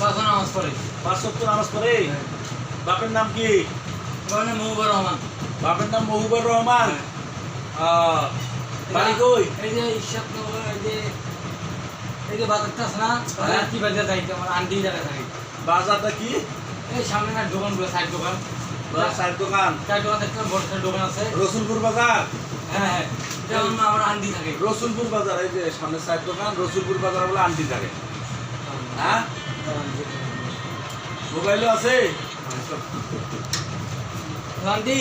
তখন নামাজ পড়ে। পাঁচ নামাজ পড়ে? বাপের নাম কি? মহুবুর রহমান। বাপের নাম মহুবুর রহমান? হ্যাঁ। আহ, বাড়ি কই? এই যে ঈশ্বর এই যে এই যে বাজারটা আছে না হ্যাঁ। কি বাজার যাইতে আমার আন্টি জায়গা থাকে। বাজারটা কি? এই সামনে না দোকানগুলো সাইড দোকান। দোকান। চার দোকান দেখতে বড় দোকান আছে। রসুলপুর বাজার? হ্যাঁ হ্যাঁ। যেমন আমার আন্টি থাকে। রসুলপুর বাজার এই যে সামনে চায়ের দোকান রসুলপুর বাজার বলে আন্টি থাকে। মোবাইলও আছে? আন্টি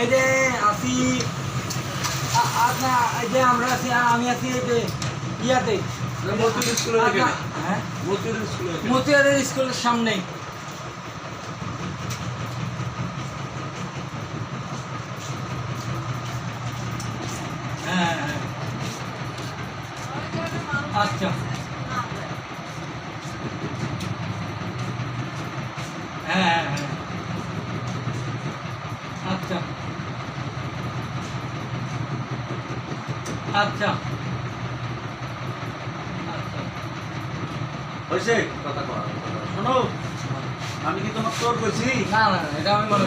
এই যে আসি। আপনার এই যে আমরা আছি আমি আছি এই যে ইয়াতে। মতিউর স্কুলের এখানে আপনার- হ্যাঁ মতিউর স্কুলের এখানে। মতিয়ারের স্কুলের সামনে হ্যাঁ হ্যাঁ আচ্ছা হ্যাঁ হ্যাঁ। আচ্ছা। আচ্ছা। আচ্ছা। হয়েছে কথা কর শোনো আমি কি তোমার চোর কইছি না না না, এটা আমি মনে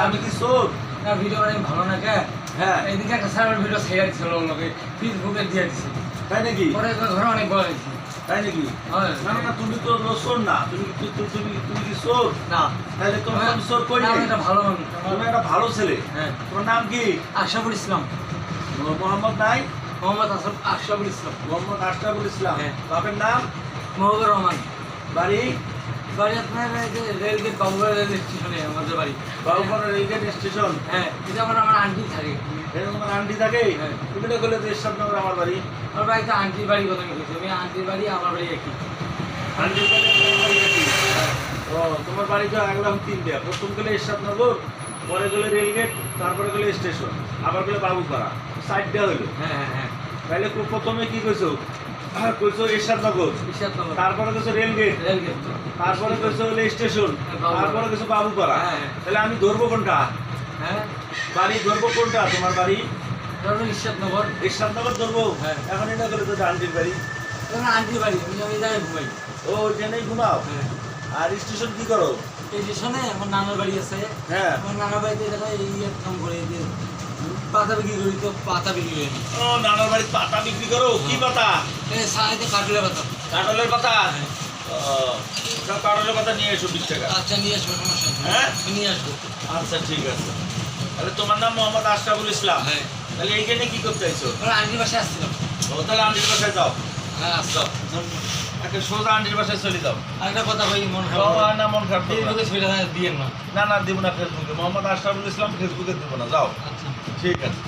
আমি কি চোর? না ভিডিও অনেক ভালো না কে? হ্যাঁ। একটা ভিডিও দিছিল লোকে ফেসবুকে দিয়ে দিছে। তাই নাকি? পরে ঘরে অনেক বড় হয়েছে। তাই নাকি? হয়। না না, তুমি তো না। তুমি তুমি কি চোর না। তাহলে তোমার করি একটা ভালো তুমি একটা ভালো ছেলে। হ্যাঁ। তোমার নাম কি? আশরাফুল ইসলাম। মোহাম্মদ নাই? মোহাম্মদ আশরাফ আশরাফুল ইসলাম। মোহাম্মদ আশরাফুল ইসলাম। হ্যাঁ। বাপের নাম? মহবুর রহমান। বাড়ি? বাড়ি আপনার রেলগেট রেল স্টেশনে আমাদের বাড়ি। বাবুপাড়া রেলগেট স্টেশন হ্যাঁ এটা আমার আমার আন্টি থাকে। এরকম আন্টি থাকে? হ্যাঁ। তুমি করলে নগর আমার বাড়ি। আমার বাড়িতে আন্টির বাড়ি কথা আমি বলছি আমি আন্টির বাড়ি আমার বাড়ি একই। আন্টির বাড়ি আমার বাড়ি একই। ও তোমার বাড়ি তো একদম তিনটে। প্রথম গেলে এরশাদনগর পরে গেলে রেলগেট তারপরে গেলে স্টেশন আবার গেলে বাবুপাড়া। সাইডটা হইল। হ্যাঁ হ্যাঁ হ্যাঁ। তাহলে প্রথমে কি কইছো? কইছো এরশাদনগর ঈশ্বর তারপরে কইছো রেলগেট। তারপরে কইছো হলো স্টেশন। বাবুপাড়া। তারপরে কইছো বাবুপাড়া। হ্যাঁ, হ্যাঁ। তাহলে আমি ধরবো কোনটা? হ্যাঁ। বাড়ি ধরবো কোনটা? তোমার বাড়ি? ধরুন ঈশ্বরনগর এরশাদনগর ধরবো? হ্যাঁ। এখন এটা করে তো আন্টির বাড়ি। আন্টির বাড়ি আমি আমি যাই ঘুমাই। ও ওইখানেই ঘুমাও? হ্যাঁ। আর স্টেশন কি করো? স্টেশনে আমার নানার বাড়ি আছে। হ্যাঁ। আমার নানার বাড়িতে দেখা এই কাম করে এই যে পাতা বিক্রি করি তো পাতা বিক্রি করি। ও নানার বাড়ির পাতা বিক্রি করো? কি পাতা? এই সাইডে কাটলে পাতা। কাটলের পাতা? হ্যাঁ। কাটলের পাতা নিয়ে এসো বিশ টাকা। আচ্ছা নিয়ে আসব সমস্যা। হ্যাঁ? নিয়ে আসব। আচ্ছা ঠিক আছে। তাহলে তোমার নাম মোহাম্মদ আশরাফুল ইসলাম। হ্যাঁ। তাহলে এইখানে কি করতে আইছো ওরা আন্টির বাসায় আসছিলাম ও তাহলে আন্টির বাসায় যাও। হ্যাঁ আসলাম একটা সোজা আন্টির বাসায় চলে যাও। আরেকটা কথা কই মন খারাপ না মন খারাপ করো না। ফেসবুকে না। না না দিব না ফেসবুকে। মোহাম্মদ আশরাফুল ইসলাম ফেসবুকে দিব না। যাও। আচ্ছা ঠিক আছে